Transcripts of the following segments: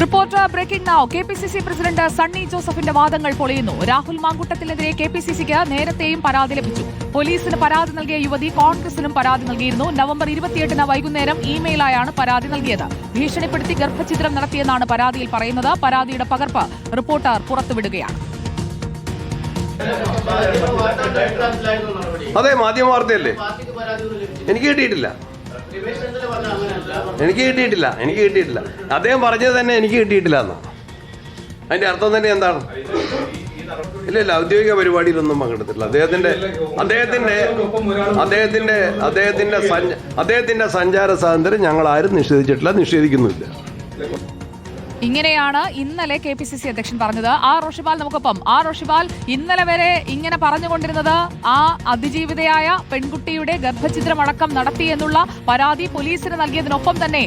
Reporter breaking now K P C C president Sunny ജോസഫിന്റെ വാദങ്ങൾ പൊളിയുന്നു. രാഹുൽ മാങ്കുട്ടത്തിനെതിരെ കെ പി സി സിക്ക് നേരത്തെയും പരാതി ലഭിച്ചു. പോലീസിന് പരാതി നൽകിയ യുവതി കോൺഗ്രസിനും പരാതി നൽകിയിരുന്നു. നവംബർ ഇരുപത്തിയെട്ടിന് വൈകുന്നേരം ഇമെയിലായാണ് പരാതി നൽകിയത്. ഭീഷണിപ്പെടുത്തി ഗർഭഛിദ്രം നടത്തിയെന്നാണ് പരാതിയിൽ പറയുന്നത്. പരാതിയുടെ പകർപ്പ് റിപ്പോർട്ടർ പുറത്തുവിടുകയാണ്. അതെ മാധ്യമ വാർത്തയല്ലേ? എനിക്ക് കിട്ടിയിട്ടില്ല. എനിക്ക് കിട്ടിയിട്ടില്ല എനിക്ക് കിട്ടിയിട്ടില്ല. അദ്ദേഹം പറഞ്ഞത് തന്നെ എനിക്ക് കിട്ടിയിട്ടില്ല എന്നാ അതിന്റെ അർത്ഥം തന്നെ എന്താണ്? ഇല്ല ഇല്ല ഔദ്യോഗിക പരിപാടിയിലൊന്നും പങ്കെടുത്തിട്ടില്ല. അദ്ദേഹത്തിന്റെ അദ്ദേഹത്തിന്റെ അദ്ദേഹത്തിന്റെ അദ്ദേഹത്തിന്റെ അദ്ദേഹത്തിന്റെ സഞ്ചാര സ്വാതന്ത്ര്യം ഞങ്ങൾ ആരും നിഷേധിച്ചിട്ടില്ല നിഷേധിക്കുന്നുമില്ല. ഇങ്ങനെയാണ് ഇന്നലെ കെ പി സി സി അധ്യക്ഷൻ പറഞ്ഞത്. ആ റോഷിപാൽ നമുക്കൊപ്പം. ആ റോഷിപാൽ ഇന്നലെ വരെ ഇങ്ങനെ പറഞ്ഞുകൊണ്ടിരുന്നത് ആ അതിജീവിതയായ പെൺകുട്ടിയുടെ ഗർഭഛിദ്രമടക്കം നടത്തി എന്നുള്ള പരാതി പോലീസിന് നൽകിയതിനൊപ്പം തന്നെ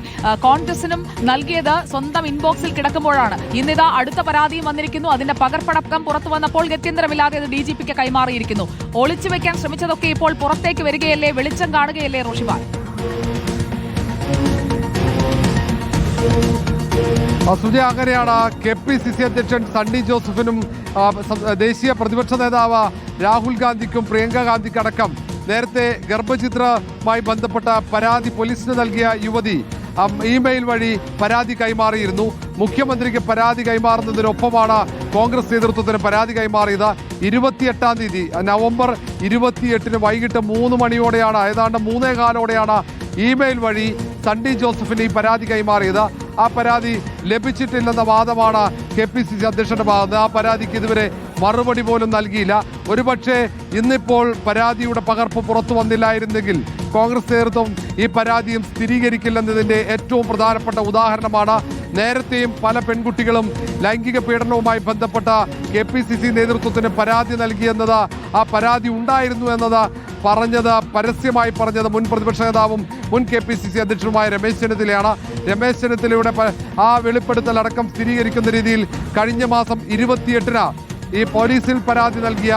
കോൺഗ്രസിനും നൽകിയത് സ്വന്തം ഇൻബോക്സിൽ കിടക്കുമ്പോഴാണ്. ഇന്നിതാ അടുത്ത പരാതിയും വന്നിരിക്കുന്നു. അതിന്റെ പകർപ്പടക്കം പുറത്തു വന്നപ്പോൾ ഗത്യന്തരമില്ലാതെ അത് ഡി ജി പിക്ക് കൈമാറിയിരിക്കുന്നു. ഒളിച്ചു വെക്കാൻ ശ്രമിച്ചതൊക്കെ ഇപ്പോൾ പുറത്തേക്ക് വരികയല്ലേ? വെളിച്ചം കാണുകയല്ലേ റോഷിപാൽ? ആ, സുജയ അങ്ങനെയാണ് കെ പി സി സി അധ്യക്ഷൻ സണ്ണി ജോസഫിനും ദേശീയ പ്രതിപക്ഷ നേതാവ് രാഹുൽ ഗാന്ധിക്കും പ്രിയങ്ക ഗാന്ധിക്കടക്കം നേരത്തെ ഗർഭചിത്രമായി ബന്ധപ്പെട്ട പരാതി പോലീസിന് നൽകിയ യുവതി ഇമെയിൽ വഴി പരാതി കൈമാറിയിരുന്നു. മുഖ്യമന്ത്രിക്ക് പരാതി കൈമാറുന്നതിനൊപ്പമാണ് കോൺഗ്രസ് നേതൃത്വത്തിന് പരാതി കൈമാറിയത്. ഇരുപത്തിയെട്ടാം തീയതി നവംബർ ഇരുപത്തിയെട്ടിന് വൈകിട്ട് മൂന്ന് മണിയോടെയാണ് ഏതാണ്ട് മൂന്നേ കാലോടെയാണ് ഇമെയിൽ വഴി സണ്ണി ജോസഫിന് ഈ പരാതി കൈമാറിയത് ആ പരാതി ലഭിച്ചിട്ടില്ലെന്ന വാദമാണ് കെ പി സി സി അധ്യക്ഷന്റെ ഭാഗത്ത്. ആ പരാതിക്ക് ഇതുവരെ മറുപടി പോലും നൽകിയില്ല. ഒരുപക്ഷെ ഇന്നിപ്പോൾ പരാതിയുടെ പകർപ്പ് പുറത്തു വന്നില്ലായിരുന്നെങ്കിൽ കോൺഗ്രസ് നേതൃത്വം ഈ പരാതിയും സ്ഥിരീകരിക്കില്ലെന്നതിന്റെ ഏറ്റവും പ്രധാനപ്പെട്ട ഉദാഹരണമാണ് നേരത്തെയും പല പെൺകുട്ടികളും ലൈംഗിക പീഡനവുമായി ബന്ധപ്പെട്ട കെ പി സി സി നേതൃത്വത്തിന് പരാതി നൽകിയെന്നത് ആ പരാതി ഉണ്ടായിരുന്നു എന്നത് പറഞ്ഞത് പരസ്യമായി പറഞ്ഞത് മുൻ പ്രതിപക്ഷ നേതാവും മുൻ കെ പി സി സി അധ്യക്ഷനുമായ രമേശ് ചെന്നിത്തലയാണ്. രമേശ് ചെന്നിത്തലയുടെ ആ വെളിപ്പെടുത്തൽ അടക്കം സ്ഥിരീകരിക്കുന്ന രീതിയിൽ കഴിഞ്ഞ മാസം ഇരുപത്തിയെട്ടിന് ഈ പോലീസിൽ പരാതി നൽകിയ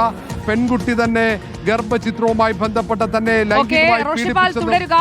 പെൺകുട്ടി തന്നെ ഗർഭചിത്രവുമായി ബന്ധപ്പെട്ട തന്നെ ലൈംഗികമായി തുടരുക.